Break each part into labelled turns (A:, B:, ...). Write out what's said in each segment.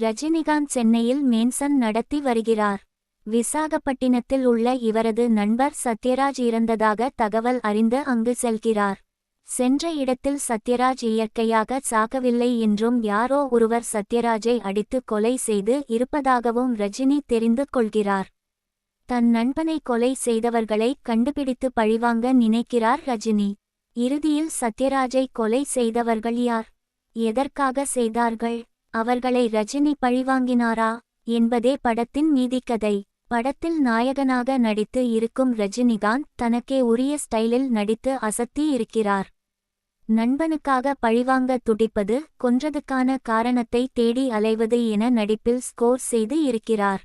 A: ரஜினிகாந்த் சென்னையில் மேன்சன் நடத்தி வருகிறார். விசாகப்பட்டினத்தில் உள்ள இவரது நண்பர் சத்யராஜ் இறந்ததாக தகவல் அறிந்து அங்கு செல்கிறார். சென்ற இடத்தில் சத்யராஜ் இயற்கையாக சாகவில்லை என்றும் யாரோ ஒருவர் சத்யராஜை அடித்து கொலை செய்து இருப்பதாகவும் ரஜினி தெரிந்து கொள்கிறார். தன் நண்பனை கொலை செய்தவர்களை கண்டுபிடித்து பழிவாங்க நினைக்கிறார் ரஜினி. இறுதியில் சத்யராஜை கொலை செய்தவர்கள் யார்? எதற்காக செய்தார்கள்? அவர்களை ரஜினி பழிவாங்கினாரா என்பதே படத்தின் மீதிக்கதை படத்தில் நாயகனாக நடித்து இருக்கும் ரஜினிகாந்த் தனக்கே உரிய ஸ்டைலில் நடித்து அசத்தி இருக்கிறார். நண்பனுக்காக பழிவாங்க துடிப்பது கொன்றதுக்கான காரணத்தை தேடி அலைவது என நடிப்பில் ஸ்கோர் செய்து இருக்கிறார்.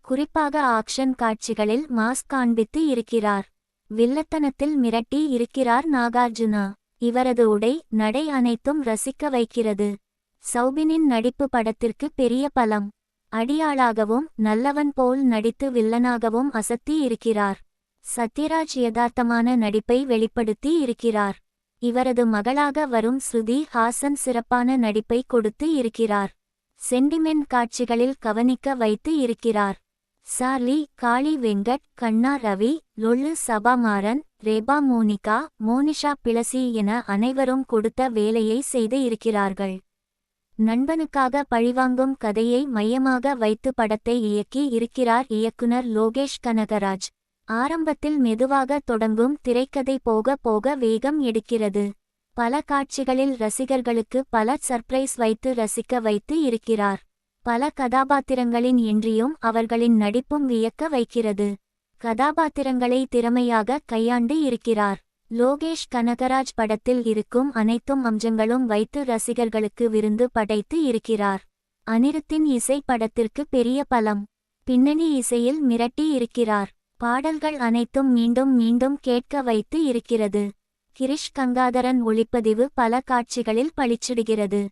A: குறிப்பாக ஆக்ஷன் காட்சிகளில் மாஸ் காண்பித்து இருக்கிறார். வில்லத்தனத்தில் மிரட்டி இருக்கிறார் நாகார்ஜுனா. இவரது உடை நடை அனைத்தும் ரசிக்க வைக்கிறது. சௌபினின் நடிப்பு படத்திற்கு பெரிய பலம். அடியாளாகவும் நல்லவன் போல் நடித்து வில்லனாகவும் அசத்தி இருக்கிறார். சத்யராஜ் யதார்த்தமான நடிப்பை வெளிப்படுத்தி இருக்கிறார். இவரது மகளாக வரும் ஸ்ருதி ஹாசன் சிறப்பான நடிப்பை கொடுத்து இருக்கிறார். சென்டிமெண்ட் காட்சிகளில் கவனிக்க வைத்து இருக்கிறார். Charlie Kali Venkat Kanna Ravi Lollu Sabhamaran Reba Monica Monisha Blessy என அனைவரும் கொடுத்த வேலையை செய்து இருக்கிறார்கள். நண்பனுக்காக பழிவாங்கும் கதையை மையமாக வைத்து படத்தை இயக்கி இருக்கிறார் இயக்குனர் லோகேஷ் கனகராஜ். ஆரம்பத்தில் மெதுவாக தொடங்கும் திரைக்கதை போக போக வேகம் எடுக்கிறது. பல காட்சிகளில் ரசிகர்களுக்கு பல சர்ப்ரைஸ் வைத்து ரசிக்க வைத்து இருக்கிறார். பல கதாபாத்திரங்களின் என்றியும் அவர்களின் நடிப்பும் வியக்க வைக்கிறது. கதாபாத்திரங்களை திறமையாக கையாண்டு இருக்கிறார். லோகேஷ் கனகராஜ் படத்தில் இருக்கும் அனைத்தும் அம்சங்களும் வைத்து ரசிகர்களுக்கு விருந்து படைத்து இருக்கிறார். அனிருத்தின் இசை படத்திற்கு பெரிய பலம். பின்னணி இசையில் மிரட்டி இருக்கிறார். பாடல்கள் அனைத்தும் மீண்டும் மீண்டும் கேட்க வைத்து இருக்கிறது. கிரிஷ் கங்காதரன் ஒளிப்பதிவு பல காட்சிகளில் பளிச்சிடுகிறது.